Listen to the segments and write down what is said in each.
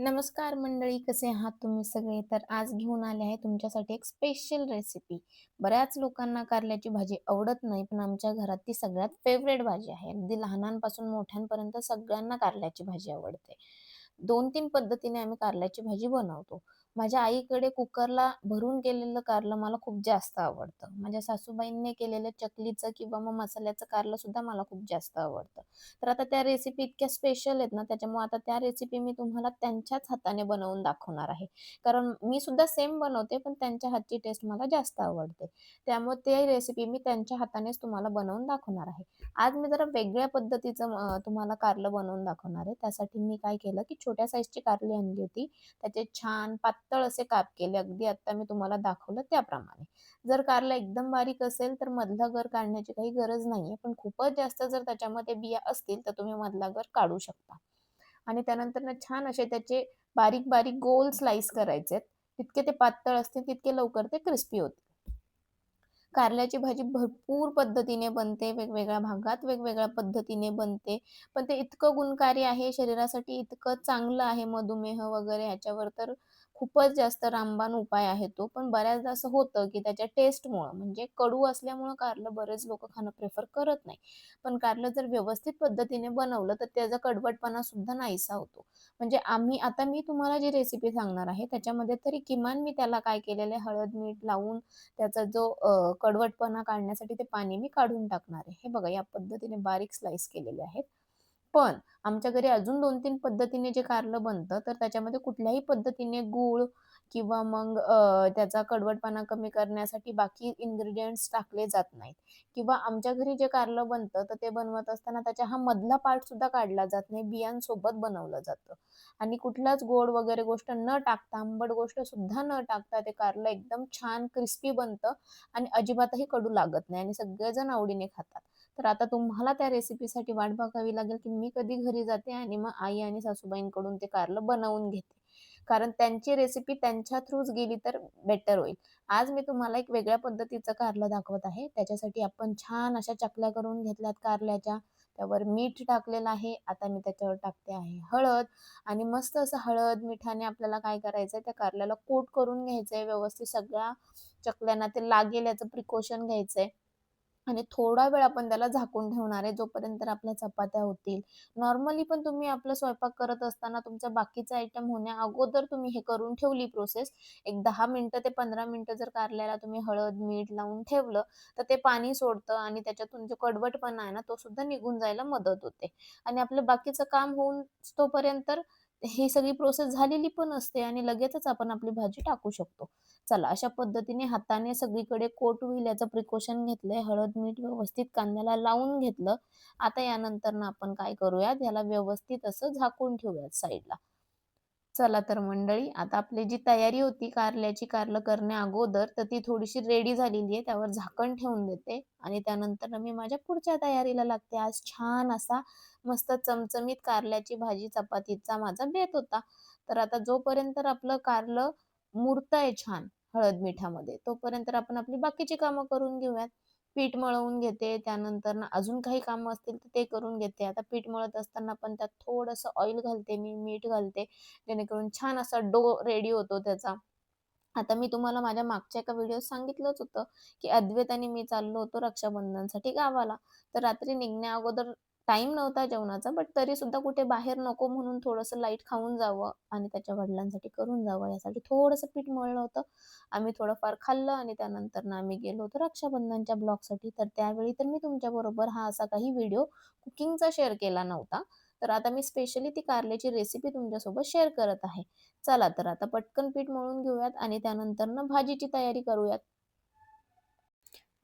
नमस्कार मंडळी कसे आहात तुम्ही सगळे? तर आज घेऊन आले आहे तुमच्यासाठी एक स्पेशल रेसिपी बऱ्याच लोकांना कारल्याची भाजी आवडत नाही पण आमच्या घरात ती सगळ्यात फेवरेट भाजी आहे. अगदी लहानांपासून मोठ्यांपर्यंत सगळ्यांना कारल्याची भाजी आवडते. दोन तीन पद्धतीने आम्ही कारल्याची भाजी बनवतो. माझ्या आईकडे कुकरला भरून केलेलं कारलं मला खूप जास्त आवडतं. माझ्या सासूबाईंनी केलेलं चकलीचं किंवा मग मसाल्याचं कारलं सुद्धा मला खूप जास्त आवडतं. तर आता त्या रेसिपी इतक्या स्पेशल आहेत ना त्याच्यामुळे आता त्या रेसिपी मी तुम्हाला त्यांच्याच हाताने बनवून दाखवणार आहे. कारण मी सुद्धा सेम बनवते पण त्यांच्या हातची टेस्ट मला जास्त आवडते. त्यामुळे ते रेसिपी मी त्यांच्या हातानेच तुम्हाला बनवून दाखवणार आहे. आज मी जरा वेगळ्या पद्धतीचं तुम्हाला कारलं बनवून दाखवणार आहे. त्यासाठी मी काय केलं की छोट्या साईजची कारली आणली होती. त्याचे छान पातळ असे काप केले. अगदी आता मी तुम्हाला दाखवलं त्याप्रमाणे. जर कारला एकदम बारीक असेल तर मधला गर काढण्याची काही गरज नाहीये. पण खूपच जास्त जर त्याच्यामध्ये बिया असतील तर तुम्ही मधला गर काढू शकता. आणि त्यानंतर ना छान असे त्याचे बारीक बारीक गोल स्लाइस करायचे तितके ते पातळ असतील तितके लवकर ते क्रिस्पी होतील. कारल्याची भाजी भरपूर पद्धतीने बनते. वेगवेगळ्या भागात वेगवेगळ्या पद्धतीने बनते. पण ते इतकं गुणकारी आहे शरीरासाठी इतकं चांगलं आहे मधुमेह वगैरे ह्याच्यावर तर खूपच जास्त रामबाण उपाय आहे तो. पण बऱ्याचदा असं होतं की त्याच्या टेस्टमुळं म्हणजे कडू असल्यामुळं कारलं बरेच लोक खाणं प्रेफर करत नाही. पण कारलं जर व्यवस्थित पद्धतीने बनवलं तर त्याचा कडवटपणा सुद्धा नाहीसा होतो. म्हणजे आम्ही आता मी तुम्हाला जी रेसिपी सांगणार आहे त्याच्यामध्ये तरी किमान मी त्याला काय केलेलं आहे हळद मीठ लावून त्याचा जो कडवटपणा काढण्यासाठी ते पाणी मी काढून टाकणार आहे. हे बघा या पद्धतीने बारीक स्लाइस केलेले आहेत. पण आमच्या घरी अजून दोन तीन पद्धतीने जे कारलं बनतं तर त्याच्यामध्ये कुठल्याही पद्धतीने गूळ किंवा मग त्याचा कडवटपणा कमी करण्यासाठी बाकी इन्ग्रेडियंट्स टाकले जात नाहीत. किंवा आमच्या घरी जे कारलं बनतं तर ते बनवत असताना त्याच्या हा मधला पार्ट सुद्धा काढला जात नाही बियांसोबत बनवलं जातं. आणि कुठलाच गोड वगैरे गोष्ट न टाकता आंबट गोष्ट सुद्धा न टाकता ते कारलं एकदम छान क्रिस्पी बनतं आणि अजिबातही कडू लागत नाही आणि सगळेजण आवडीने खातात. तर आता तुम्हाला त्या रेसिपीसाठी वाट बघावी लागेल की मी कधी घरी जाते आणि मग आई आणि सासूबाईंकडून ते कारलं बनवून घेते. कारण त्यांची रेसिपी त्यांच्या थ्रूच गेली तर बेटर होईल. आज मी तुम्हाला एक वेगळ्या पद्धतीचं कारलं दाखवत आहे. त्याच्यासाठी आपण छान अशा चकल्या करून घेतल्यात कारल्याच्या. त्यावर मीठ टाकलेलं आहे. आता मी त्याच्यावर टाकते आहे हळद. आणि मस्त असं हळद मिठाने आपल्याला काय करायचंय? त्या कारल्याला कोट करून घ्यायचंय. व्यवस्थित सगळ्या चकल्यांना ते लागेल याचं प्रिकॉशन घ्यायचंय. आणि थोडा वेळ आपण त्याला झाकून ठेवणार आहे जोपर्यंत आपल्या चपात्या होतील. नॉर्मली पण तुम्ही आपलं स्वयंपाक करत असताना तुमचा बाकीचं आयटम होण्या अगोदर तुम्ही हे करून ठेवली प्रोसेस एक दहा मिनिटं ते पंधरा मिनिटं जर कारल्याला तुम्ही हळद मीठ लावून ठेवलं तर ते पाणी सोडतं आणि त्याच्यातून जो कडवटपणा आहे ना तो सुद्धा निघून जायला मदत होते. आणि आपलं बाकीचं काम होऊन तोपर्यंत ही सगळी प्रोसेस झालेली पण असते आणि लगेचच आपण आपली भाजी टाकू शकतो. चला अशा पद्धतीने हाताने सगळीकडे कोट होईल याचं प्रिकॉशन घेतलंय हळद मीठ व्यवस्थित कांद्याला लावून घेतलं. आता यानंतर ना आपण काय करूयात? याला व्यवस्थित असं झाकून ठेवूयात साईडला चला तर मंडळी आता आपली जी तयारी होती कारल्याची कारलं करण्या अगोदर तर ती थोडीशी रेडी झालेली आहे. त्यावर झाकण ठेवून देते आणि त्यानंतर मी माझ्या पुढच्या तयारीला लागते. आज छान असा मस्त चमचमीत कारल्याची भाजी चपातीचा माझा बेत होता. तर आता जोपर्यंत आपलं कारलं मुरतंय छान हळद मिठामध्ये तोपर्यंत आपण आपली बाकीची कामं करून घेऊयात. पीठ मळवून घेते त्यानंतर ना अजून काही कामं असतील तर ते करून घेते. आता पीठ मळत असताना पण त्यात थोडंसं ऑइल घालते मी मीठ घालते. जेणेकरून छान असा डो रेडी होतो त्याचा. आता मी तुम्हाला माझ्या मागच्या एका व्हिडिओ सांगितलंच होतं की अद्वैत आणि मी चाललो होतो रक्षाबंधनसाठी गावाला. तर रात्री निघण्या अगोदर टाइम नव्हता जेवणाचा बट तरी सुद्धा कुठे बाहेर नको म्हणून थोडंसं लाइट खाऊन जावं आणि त्याच्या वडिलांसाठी करून जावं यासाठी थोडंसं पीठ मळलं होतं. आम्ही थोडंफार खाल्लं आणि त्यानंतर ना आम्ही गेलो होतो रक्षाबंधनच्या ब्लॉगसाठी. तर त्यावेळी तर मी तुमच्याबरोबर हा असा काही व्हिडिओ कुकिंगचा शेअर केला नव्हता. तर आता मी स्पेशली ती कारल्याची रेसिपी तुमच्यासोबत शेअर करत आहे. चला तर आता पटकन पीठ मळून घेऊयात आणि त्यानंतर ना भाजीची तयारी करूयात.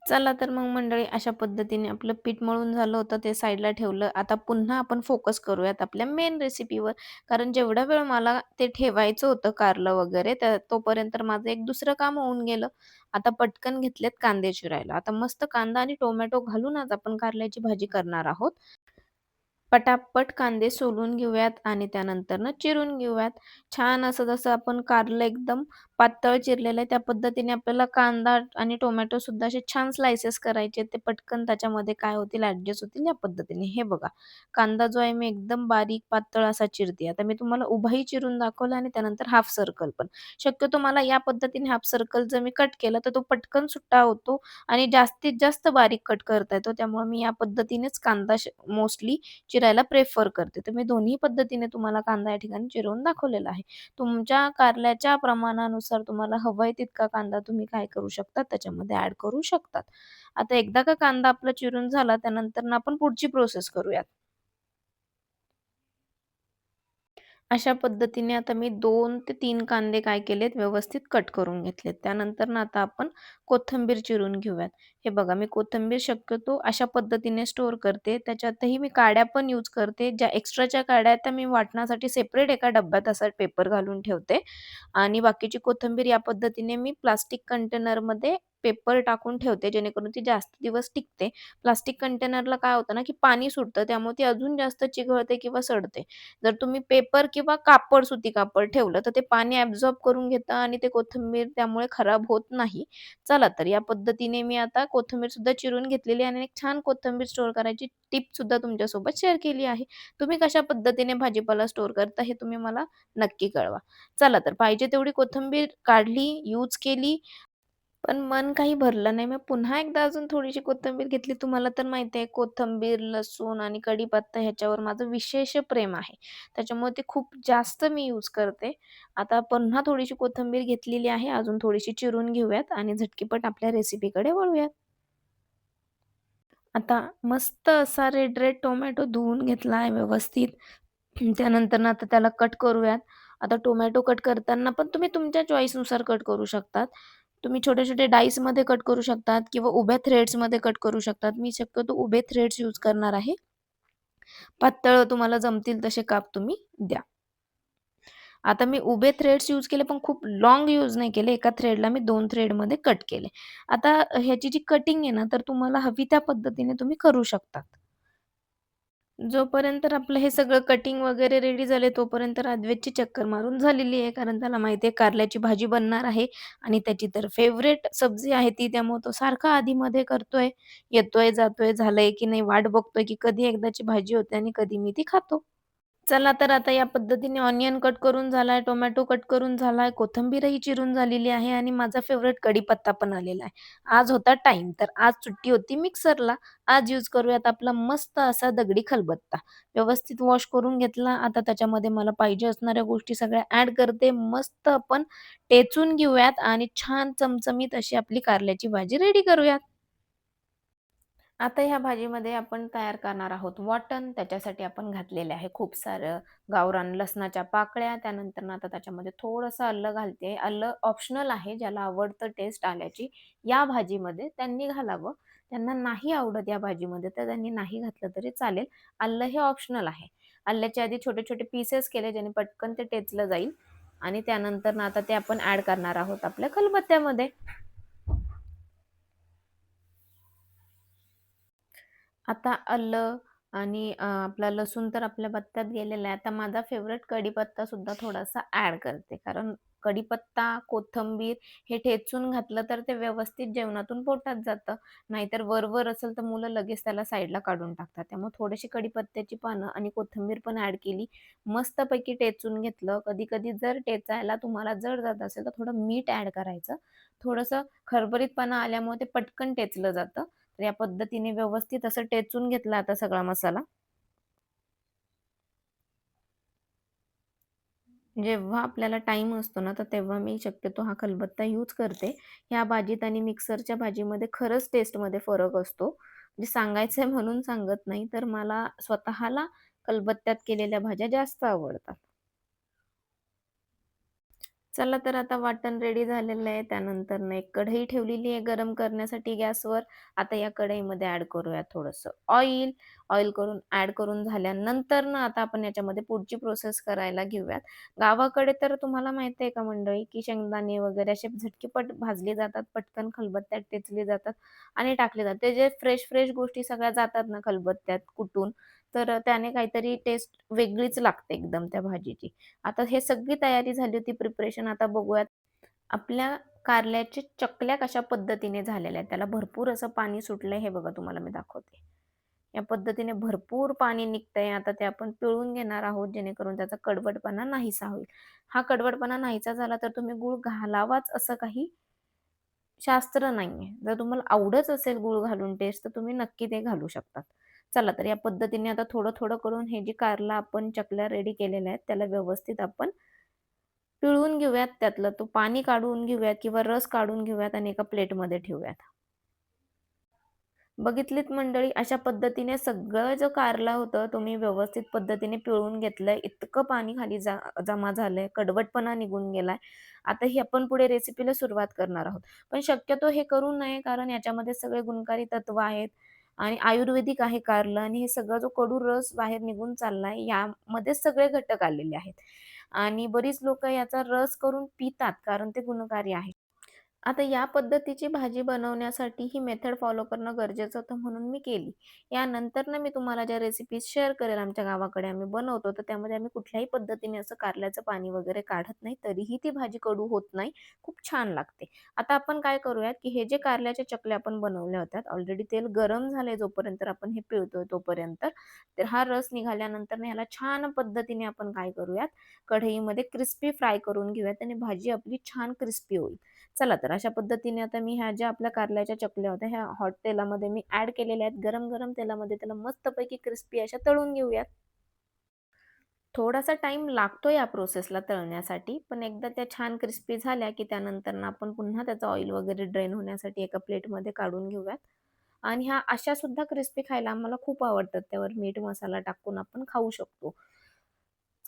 चला तर मग मंडळी अशा पद्धतीने आपलं पीठ मळून झालं होतं ते साईडला ठेवलं. आता पुन्हा आपण फोकस करूयात आपल्या मेन रेसिपीवर कारण जेवढा वेळ मला ते ठेवायचं होतं कारलं वगैरे तर तोपर्यंत माझं एक दुसरं काम होऊन गेलं. आता पटकन घेतलेत कांदे चिरायला. आता मस्त कांदा आणि टोमॅटो घालून आज आपण कारल्याची भाजी करणार आहोत. पटापट कांदे सोलून घेऊयात आणि त्यानंतर ना चिरून घेऊयात. छान असं जसं आपण कारलं एकदम पातळ चिरलेलं आहे त्या पद्धतीने आपल्याला कांदा आणि टोमॅटो सुद्धा असे छान स्लायसेस करायचे. ते पटकन त्याच्यामध्ये काय होतील ॲडजस्ट होतील या पद्धतीने. हे बघा कांदा जो आहे मी एकदम बारीक पातळ असा चिरते. आता मी तुम्हाला उभाही चिरून दाखवला आणि त्यानंतर हाफ सर्कल पण. शक्यतो मला या पद्धतीने हाफ सर्कल जर मी कट केला तर तो पटकन सुट्टा होतो आणि जास्तीत जास्त बारीक कट करता येतो. त्यामुळे मी या पद्धतीनेच कांदा मोस्टली चिरायला प्रेफर करते. तर मी दोन्ही पद्धतीने तुम्हाला कांदा या ठिकाणी चिरवून दाखवलेला आहे. तुमच्या कारल्याच्या प्रमाणानुसार तुम्हाला हवंय तितका कांदा तुम्ही काय करू शकता त्याच्यामध्ये ऍड करू शकतात. आता एकदा का कांदा आपला चिरून झाला त्यानंतर आपण पुढची प्रोसेस करूयात. अशा पद्धतीने आता मी दोन ते तीन कांदे काय केलेत व्यवस्थित कट करून घेतलेत. त्यानंतर ना आता आपण कोथिंबीर चिरून घेऊयात. हे बघा मी कोथिंबीर शक्यतो अशा पद्धतीने स्टोअर करते. त्याच्यातही मी काड्या पण यूज करते. ज्या एक्स्ट्राच्या काड्या आहेत त्या मी वाटण्यासाठी सेपरेट एका डब्यात असा पेपर घालून ठेवते आणि बाकीची कोथिंबीर या पद्धतीने मी प्लास्टिक कंटेनरमध्ये पेपर टाकून ठेवते जेणेकरून ती जास्त दिवस टिकते. प्लास्टिक कंटेनरला काय होतं ना, की पाणी सुटतं त्यामुळे ती अजून जास्त चिघळते किंवा सडते. जर तुम्ही पेपर किंवा कापड, सुती कापड ठेवलं तर ते पाणी ॲब्झॉर्ब करून घेतं आणि ते कोथिंबीर त्यामुळे खराब होत नाही. चला तर या पद्धतीने मी आता कोथिंबीर सुद्धा चिरून घेतलेली आहे आणि एक छान कोथिंबीर स्टोअर करायची टिप सुद्धा तुमच्यासोबत शेअर केली आहे. तुम्ही कशा पद्धतीने भाजीपाला स्टोअर करता हे तुम्ही मला नक्की कळवा. चला तर पाहिजे तेवढी कोथिंबीर काढली, यूज केली पण मन काही भरलं नाही. मग पुन्हा एकदा अजून थोडीशी कोथिंबीर घेतली. तुम्हाला तर माहिती आहे कोथिंबीर, लसूण आणि कढीपत्ता ह्याच्यावर माझं विशेष प्रेम आहे. त्याच्यामुळे ते खूप जास्त मी यूज करते. आता पुन्हा थोडीशी कोथिंबीर घेतलेली आहे. अजून थोडीशी चिरून घेऊयात आणि झटकीपट आपल्या रेसिपीकडे वळूयात. आता मस्त असा रेड रेड टोमॅटो धुवून घेतला आहे व्यवस्थित. त्यानंतर ना आता त्याला कट करूयात. आता टोमॅटो कट करताना पण तुम्ही तुमच्या चॉईसनुसार कट करू शकतात. तुम्ही छोटे-छोटे डाइसमध्ये कट करू शकतात किंवा उभ्या थ्रेड्समध्ये कट करू शकतात. मी शक्यतो उभे थ्रेड्स यूज करणार आहे. पातळ तुम्हाला जमतील तसे काप तुम्ही द्या. आता मी उभे थ्रेड्स यूज केले, पण खूप लॉंग यूज नाही केले. एका थ्रेडला मी 2 थ्रेडमध्ये कट केले. आता ह्याची जी कटिंग आहे ना, तर तुम्हाला हवी त्या पद्धतीने तुम्ही करू शकतात. जोपर्यंत आपलं हे सगळं कटिंग वगैरे रेडी झाले, तोपर्यंत राजवेदची चक्कर मारून झालेली आहे. कारण त्याला माहिती आहे कारल्याची भाजी बनणार आहे आणि त्याची तर फेवरेट सब्जी आहे ती. त्यामुळे तो सारखा आधीमध्ये करतोय, येतोय, जातोय, झालंय की नाही वाट बघतोय, की कधी एकदाची भाजी होते आणि कधी मी ती खातो. चला तर आता या पद्धतीने ऑनियन कट करून झालाय, टोमॅटो कट करून झालाय, कोथंबीरही चिरून झालेली आहे आणि माझा फेवरेट कढीपत्ता पण आलेला आहे. आज होता टाइम तर आज सुट्टी होती मिक्सरला. आज यूज करूयात आपला मस्त असा दगडी खलबत्ता. व्यवस्थित वॉश करून घेतला. आता त्याच्यामध्ये मला पाहिजे असणाऱ्या गोष्टी सगळ्या ऍड करते. मस्त आपण टेचून घेऊयात आणि छान चमचमीत अशी आपली कारल्याची भाजी रेडी करूयात. आता ह्या भाजीमध्ये आपण तयार करणार आहोत वाटण. त्याच्यासाठी आपण घातलेले आहे खूप सारं गावरान लसणाच्या पाकळ्या. त्यानंतर आता त्याच्यामध्ये थोडंसं आलं घालते. आलं ऑप्शनल आहे. ज्याला आवडतं टेस्ट आल्याची या भाजीमध्ये त्यांनी घालावं. त्यांना नाही आवडत या भाजीमध्ये तर त्यांनी नाही घातलं तरी चालेल. आलं हे ऑप्शनल आहे. आल्याच्या आधी छोटे-छोटे पीसेस केले ज्याने पटकन ते टेचलं जाईल आणि त्यानंतर आता ते आपण ॲड करणार आहोत आपल्या खलबत्त्यामध्ये. आता आलं आणि आपला लसूण तर आपल्या बत्त्यात गेलेला आहे. आता माझा फेवरेट सुद्धा थोडासा ॲड करते. कारण कढीपत्ता, कोथिंबीर हे ठेचून घातलं तर ते व्यवस्थित जेवणातून पोटात जातं. नाहीतर वर असेल तर मुलं लगेच त्याला साईडला काढून टाकतात. त्यामुळे थोडीशी कढीपत्त्याची पानं आणि कोथिंबीर पण ॲड केली. मस्तपैकी टेचून घेतलं. कधी-कधी जर टेचायला तुम्हाला जड जात असेल तर थोडं मीठ ॲड करायचं. थोडंसं खरबरीतपणा आल्यामुळे ते पटकन टेचलं जातं. तर या पद्धतीने व्यवस्थित असं टेचून घेतला आता सगळा मसाला. जेव्हा आपल्याला टाइम असतो ना, तर तेव्हा मी शक्यतो हा खलबत्ता यूज करते. ह्या भाजीत आणि मिक्सरच्या भाजीमध्ये खरंच टेस्टमध्ये फरक असतो. म्हणजे सांगायचंय म्हणून सांगत नाही, तर मला स्वतःला कलबत्त्यात केलेल्या भाज्या जास्त आवडतात. चला तर आता वाटण रेडी झालेलं आहे. त्यानंतर ना एक कढई ठेवलेली आहे गरम करण्यासाठी गॅसवर. आता या कढईमध्ये ॲड करूया थोडंसं ऑइल. ऑइल करून ॲड करून झाल्यानंतर ना आता आपण याच्यामध्ये पुढची प्रोसेस करायला घेऊयात. गावाकडे तर तुम्हाला माहिती आहे का मंडळी, की शेंगदाणे वगैरे असे झटकीपट भाजले जातात, पटकन खलबत्त्यात टेचले जातात आणि टाकले जातात. ते जे फ्रेश-फ्रेश गोष्टी सगळ्या जातात ना खलबत्त्यात कुटून, तर त्याने काहीतरी टेस्ट वेगळीच लागते एकदम त्या भाजीची. आता हे सगळी तयारी झाली होती प्रिपरेशन. आता बघूयात आपल्या कारल्याच्या चकल्या कशा पद्धतीने झालेल्या आहेत. त्याला भरपूर असं पाणी सुटलंय हे बघा तुम्हाला मी दाखवते. या पद्धतीने भरपूर पाणी निघतंय. आता ते आपण पिळून घेणार आहोत जेणेकरून त्याचा कडवटपणा नाहीसा होईल. हा कडवटपणा नाहीसा झाला तर तुम्ही गूळ घालावाच असं काही शास्त्र नाहीये. जर तुम्हाला आवडत असेल गूळ घालून टेस्ट तर तुम्ही नक्की ते घालू शकतात. चला तर या पद्धतीने आता थोडं-थोडं करून हे जी कारला आपण चकल्या रेडी केलेल्या आहेत त्याला व्यवस्थित आपण पिळून घेऊयात त्यातलं तो पाणी काढून घेऊयात किंवा रस काढून घेऊयात आणि एका प्लेटमध्ये ठेवूयात. बघितलीत मंडळी अशा पद्धतीने सगळं जो कारला होतं तुम्ही व्यवस्थित पद्धतीने पिळून घेतलंय. इतकं पाणी खाली जा जमा झालंय, कडवटपणा निघून गेलाय. आता ही आपण पुढे रेसिपीला सुरुवात करणार आहोत. पण शक्यतो हे करू नये कारण याच्यामध्ये सगळे गुणकारी तत्व आहेत आणि आयुर्वेदिक आहे कारलं आणि हे सगळं जो कडू रस बाहेर निघून चाललाय यामध्येच सगळे घटक आलेले आहेत. आणि बरीच लोक याचा रस करून पितात कारण ते गुणकारी आहे. आता या पद्धतीची भाजी बनवण्यासाठी ही मेथड फॉलो करणं गरजेचं होतं म्हणून मी केली. यानंतरनं मी तुम्हाला ज्या रेसिपीज शेअर करेल आमच्या गावाकडे आम्ही बनवतो, तर त्यामध्ये आम्ही कुठल्याही पद्धतीने असं कारल्याचं पाणी वगैरे काढत नाही. तरीही ती भाजी कडू होत नाही. खूप छान लागते. आता आपण काय करूयात, की हे जे कारल्याच्या चकल्या आपण बनवल्या होत्या, ऑलरेडी तेल गरम झालंय जोपर्यंत आपण हे पिळतोय तोपर्यंत, तर हा रस निघाल्यानंतर ह्याला छान पद्धतीने आपण काय करूयात, कढईमध्ये क्रिस्पी फ्राय करून घेऊयात आणि भाजी आपली छान क्रिस्पी होईल. चला तर अशा पद्धतीने आता मी ह्या ज्या आपल्या कारल्याच्या चकल्या होत्या ह्या हॉट तेलामध्ये मी ऍड केलेल्या आहेत. गरम-गरम तेलामध्ये त्याला मस्तपैकी क्रिस्पी अशा तळून घेऊयात. थोडासा टाइम लागतो या प्रोसेसला तळण्यासाठी, पण एकदा त्या छान क्रिस्पी झाल्या, की त्यानंतर आपण पुन्हा त्याचं ऑइल वगैरे ड्रेन होण्यासाठी एका प्लेटमध्ये काढून घेऊयात. आणि ह्या अशा सुद्धा क्रिस्पी खायला आम्हाला खूप आवडतात. त्यावर मीठ मसाला टाकून आपण खाऊ शकतो.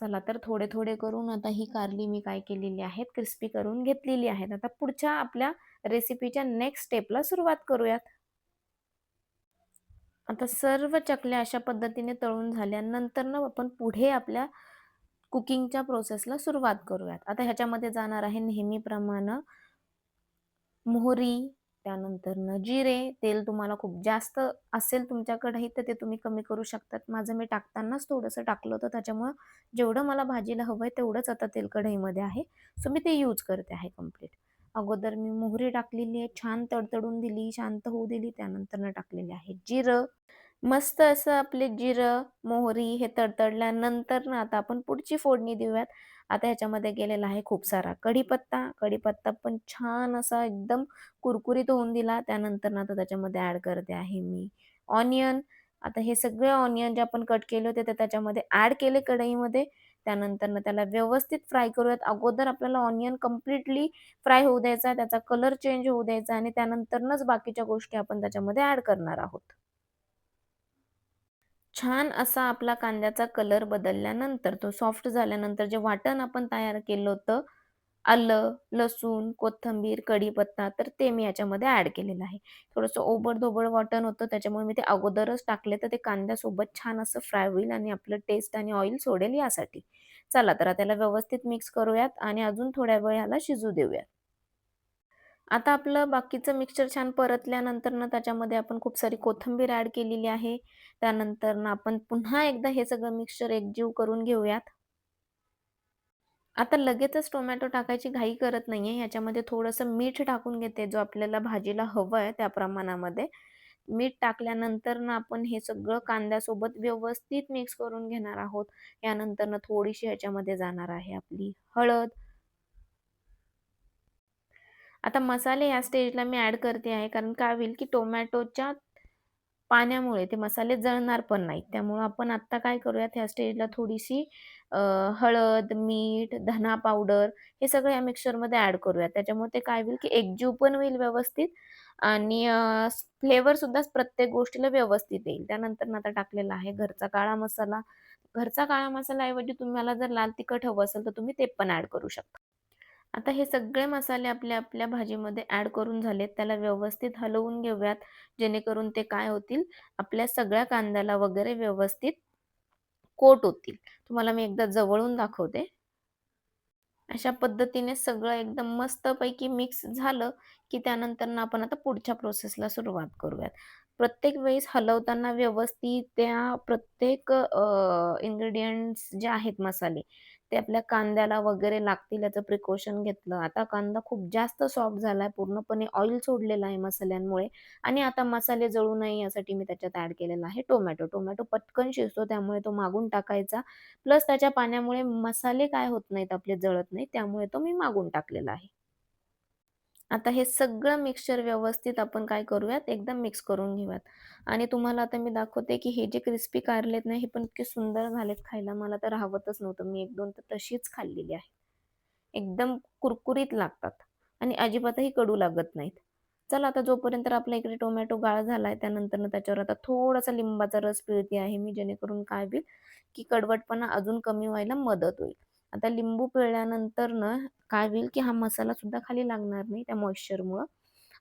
चला तर थोडे-थोडे करून आता ही कारली मी काय केलेली आहेत, क्रिस्पी करून घेतलेली आहेत. आता पुढच्या आपल्या रेसिपीच्या नेक्स्ट स्टेपला सुरुवात करूयात. आता सर्व चकल्या अशा पद्धतीने तळून झाल्यानंतरनं आपण पुढे आपल्या कुकिंगच्या प्रोसेसला सुरुवात करूयात. आता ह्याच्यामध्ये जाणार आहे नेहमीप्रमाणे मोहरी, त्यानंतरनं जिरे, तेल तुम्हाला खूप जास्त असेल तुमच्याकडेही तर ते तुम्ही कमी करू शकतात. माझं मी टाकतानाच थोडंसं टाकलं होतं त्याच्यामुळं जेवढं मला भाजीला हवं आहे तेवढंच आता तेल कढईमध्ये आहे. सो मी ते यूज करते आहे कंप्लीट. अगोदर मी मोहरी टाकलेली आहे, छान तडतडून दिली, शांत होऊ दिली. त्यानंतरनं टाकलेले आहे जिरं. मस्त असं आपले जिरं, मोहरी हे तडतडल्यानंतर ना आता आपण पुढची फोडणी देऊयात. आता ह्याच्यामध्ये गेलेला आहे खूप सारा कढीपत्ता. कढीपत्ता पण छान असा एकदम कुरकुरीत होऊन दिला. त्यानंतर ना आता त्याच्यामध्ये ॲड करते आहे मी ऑनियन. आता हे सगळे ऑनियन जे आपण कट केले होते ते त्याच्यामध्ये ॲड केले कढईमध्ये. त्यानंतर ना त्याला व्यवस्थित फ्राय करूयात. अगोदर आपल्याला ऑनियन कंप्लीटली फ्राय होऊ द्यायचा, त्याचा कलर चेंज होऊ द्यायचा आणि त्यानंतरनंच बाकीच्या गोष्टी आपण त्याच्यामध्ये ॲड करणार आहोत. छान असा आपला कांद्याचा कलर बदलल्यानंतर, तो सॉफ्ट झाल्यानंतर जे वाटण आपण तयार केलं होतं, आलं, लसूण, कोथिंबीर, कढीपत्ता, तर ते मी याच्यामध्ये ॲड केलेलं आहे. थोडंसं ओबड-धोबड वाटण होतं त्याच्यामुळे मी ते अगोदरच टाकले, तर ते कांद्यासोबत छान असं फ्राय होईल आणि आपलं टेस्ट आणि ऑइल सोडेल यासाठी. चला तर त्याला व्यवस्थित मिक्स करूयात आणि अजून थोड्या वेळ ह्याला शिजू देऊयात. आता आपलं बाकीचं मिक्सचर छान परतल्यानंतरनं त्याच्यामध्ये आपण खूप सारी कोथिंबीर ॲड केलेली आहे. त्यानंतर ना आपण पुन्हा एकदा हे सगळं मिक्सचर एकजीव करून घेऊयात. आता लगेचच टोमॅटो टाकायची घाई करत नाहीये. ह्याच्यामध्ये थोडंसं मीठ टाकून घेते, जो आपल्याला भाजीला हवं आहे त्या प्रमाणामध्ये. मीठ टाकल्यानंतर ना आपण हे सगळं कांद्यासोबत व्यवस्थित मिक्स करून घेणार आहोत. यानंतरनं थोडीशी ह्याच्यामध्ये जाणार आहे आपली हळद. आता मसाले या स्टेजला मी ॲड करते आहे, कारण काय होईल की टोमॅटोच्या पाण्यामुळे ते मसाले जळणार पण नाहीत. त्यामुळं आपण आत्ता काय करूयात ह्या स्टेजला थोडीशी हळद, मीठ, धना पावडर हे सगळं या मिक्सरमध्ये ॲड करूयात. त्याच्यामुळे ते काय होईल की एकजीव पण होईल व्यवस्थित आणि अ, फ्लेवरसुद्धा प्रत्येक गोष्टीला व्यवस्थित येईल. त्यानंतर आता टाकलेला आहे घरचा काळा मसाला. घरचा काळा मसालाऐवजी तुम्हाला जर लाल तिखट हवं असेल, तर तुम्ही ते पण ॲड करू शकता. आता हे सगळे मसाले आपल्या आपल्या भाजीमध्ये ॲड करून झालेत. त्याला व्यवस्थित हलवून घेऊयात, जेणेकरून ते काय होतील, आपल्या सगळ्या कांद्याला वगैरे व्यवस्थित कोट होतील. तुम्हाला मी एकदा जवळून दाखवते. अशा पद्धतीने सगळं एकदम मस्तपैकी मिक्स झालं, की त्यानंतर आपण आता पुढच्या प्रोसेसला सुरुवात करूयात. प्रत्येक वेळेस हलवताना व्यवस्थित त्या प्रत्येक इन्ग्रेडियंट्स जे आहेत मसाले, ते आपल्या कांद्याला वगैरे लागतील याचं प्रिकॉशन घेतलं. आता कांदा खूप जास्त सॉफ्ट झालाय, पूर्णपणे ऑइल सोडलेलं आहे मसाल्यांमुळे आणि आता मसाले जळू नये यासाठी मी त्याच्यात ॲड केलेला आहे टोमॅटो. टोमॅटो पटकन शिजतो त्यामुळे तो मागून टाकायचा. प्लस त्याच्या पाण्यामुळे मसाले काय होत नाहीत आपले जळत नाही त्यामुळे तो मी मागून टाकलेला आहे. आता हे सगळं मिक्सचर व्यवस्थित आपण काय करूयात, एकदम मिक्स करून घेऊयात आणि तुम्हाला आता मी दाखवते, की हे जे क्रिस्पी कारलेत ना, हे पण इतके सुंदर झालेत खायला. मला तर राहवतच नव्हतं. मी 1-2 तर तशीच खाल्लेली आहे. एकदम कुरकुरीत लागतात आणि अजिबातही कडू लागत नाहीत. चला आता जोपर्यंत आपल्या इकडे टोमॅटो गाळ झालाय, त्यानंतरनं त्याच्यावर आता थोडासा लिंबाचा रस पिळते आहे मी, जेणेकरून काय होईल, की कडवटपणा अजून कमी व्हायला मदत होईल. आता लिंबू पिळल्यानंतरनं काय होईल, की हा मसाला सुद्धा खाली लागणार नाही त्या मॉइश्चरमुळं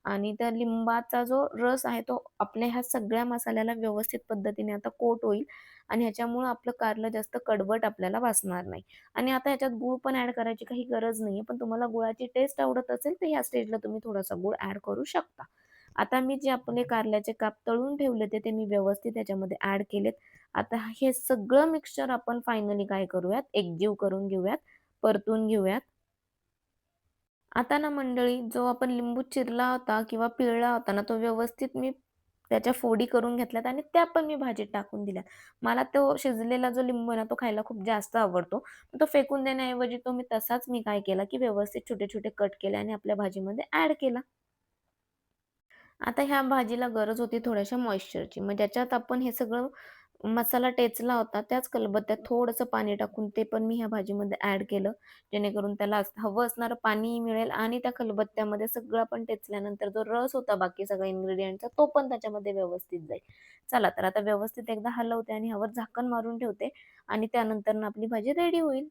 आणि त्या लिंबाचा जो रस आहे, तो आपल्या ह्या सगळ्या मसाल्याला व्यवस्थित पद्धतीने आता कोट होईल आणि ह्याच्यामुळं आपलं कारलं जास्त कडवट आपल्याला वाचणार नाही. आणि आता ह्याच्यात गूळ पण ॲड करायची काही गरज नाहीये. पण तुम्हाला गुळाची टेस्ट आवडत असेल, तर ह्या स्टेजला तुम्ही थोडासा गूळ ॲड करू शकता. आता मी जे आपले कारल्याचे काप तळून ठेवले होते, ते मी व्यवस्थित त्याच्यामध्ये ऍड केलेत. आता हे सगळं मिक्सचर आपण फायनली काय करूयात, एकजीव करून घेऊयात, परतून घेऊयात. आता ना मंडळी, जो आपण लिंबू चिरला होता किंवा पिळला होता ना, तो व्यवस्थित मी त्याच्या फोडी करून घेतल्यात आणि त्या पण मी भाजीत टाकून दिल्यात. मला तो शिजलेला जो लिंबू आहे ना, तो खायला खूप जास्त आवडतो. तो फेकून देण्याऐवजी तो मी तसाच मी काय केला, की व्यवस्थित छोटे-छोटे कट केले आणि आपल्या भाजीमध्ये ऍड केला. आता ह्या भाजीला गरज होती थोड्याशा मॉइश्चरची. मग ज्याच्यात आपण हे सगळं मसाला टेचला होता, त्याच खलबत्त्यात थोडंसं पाणी टाकून ते पण मी ह्या भाजीमध्ये ॲड केलं. जेणेकरून त्याला हवं असणारं पाणी मिळेल आणि त्या खलबत्त्यामध्ये सगळं आपण टेचल्यानंतर जो रस होता बाकी सगळ्या इन्ग्रेडियंटचा तो पण त्याच्यामध्ये व्यवस्थित जाईल. चला तर आता व्यवस्थित एकदा हलवते आणि ह्यावर झाकण मारून ठेवते आणि त्यानंतरनं आपली भाजी रेडी होईल.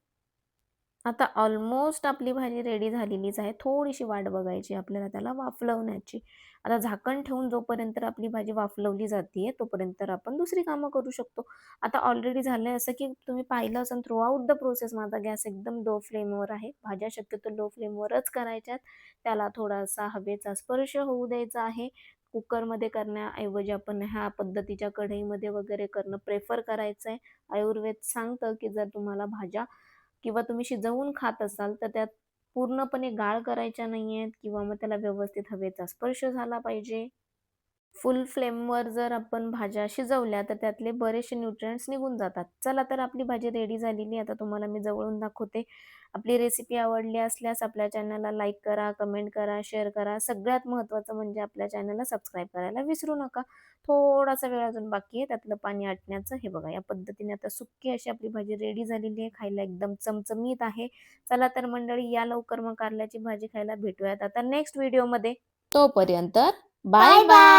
आता ऑलमोस्ट आपली भाजी रेडी झालेलीच आहे. थोडीशी वाट बघायची आपल्याला त्याला वाफलवण्याची. आता झाकण ठेवून जोपर्यंत आपली भाजी वाफलवली जाते तोपर्यंत तर आपण दुसरी कामं करू शकतो. आता ऑलरेडी झालंय असं, की तुम्ही पाहिलं असेल थ्रूआउट द प्रोसेस माझा गॅस एकदम लो फ्लेमवर आहे. भाज्या शक्यतो लो फ्लेमवरच करायच्यात. त्याला थोडासा हवेचा स्पर्श होऊ द्यायचा आहे. कुकरमध्ये करण्याऐवजी आपण ह्या पद्धतीच्या कढईमध्ये वगैरे करणं प्रेफर करायचं आहे. आयुर्वेद सांगतं, की जर तुम्हाला भाज्या किंवा तुम्ही शिजवून खात असाल, तर त्यात पूर्णपणे गाळ करायच्या नाहीयेत किंवा मग त्याला व्यवस्थित हवेचा स्पर्श झाला पाहिजे. फुल फ्लेमवर जर आपण भाज्या शिजवल्या, तर त्यातले बरेचसे न्यूट्रिएंट्स निघून जातात. चला तर आपली भाजी रेडी झालेली आहे. आता तुम्हाला मी जवळून दाखवते. आपली रेसिपी आवडली असल्यास आपल्या चॅनलला लाईक करा, कमेंट करा, शेअर करा. सगळ्यात महत्त्वाचं म्हणजे आपल्या चॅनलला सबस्क्राईब करायला विसरू नका. थोडासा वेळ अजून बाकी आहे त्यातलं पाणी आटण्याचं. हे बघा या पद्धतीने आता सुक्की अशी आपली भाजी रेडी झालेली आहे. खायला एकदम चमचमीत आहे. चला तर मंडळी या लवकर मग कारल्याची भाजी खायला भेटूयात आता नेक्स्ट व्हिडिओमध्ये. तोपर्यंत बाय बाय.